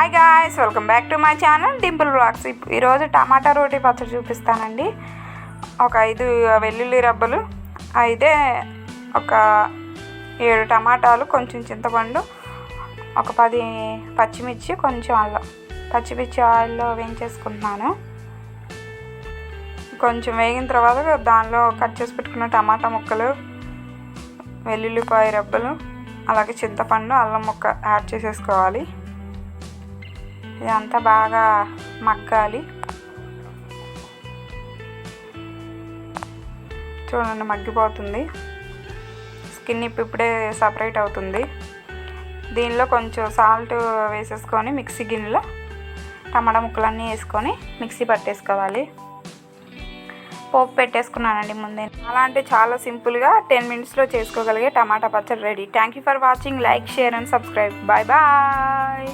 Hi guys welcome back to my channel Dimple blogs ఈరోజు టమాటా రోటీ పచ్చడి చూపిస్తానండి. ఒక ఐదు వెల్లుల్లి రబ్బలు అయితే ఒక ఏడు టమాటాలు కొంచెం చింతపండు ఒక పది పచ్చిమిర్చి కొంచెం అల్లం. పచ్చిమిర్చి ఆయిల్లో వేయించేసుకుంటున్నాను. కొంచెం వేగిన తర్వాత దానిలో కట్ చేసి పెట్టుకున్న టమాటా ముక్కలు వెల్లుల్లిపాయ రబ్బలు అలాగే చింతపండు అల్లం ముక్క యాడ్ చేసేసుకోవాలి. ఇదంతా బాగా మగ్గాలి. చూడండి మగ్గిపోతుంది. స్కిన్ ఇప్పు ఇప్పుడే సపరేట్ అవుతుంది. దీనిలో కొంచెం సాల్ట్ వేసేసుకొని మిక్సీ గిన్నెలో టమాటా ముక్కలన్నీ వేసుకొని మిక్సీ పట్టేసుకోవాలి. పోపు పెట్టేసుకున్నానండి ముందే. అలా అంటే చాలా సింపుల్గా టెన్ మినిట్స్లో చేసుకోగలిగే టమాటా పచ్చడి ready. Thank you for watching like share and subscribe bye bye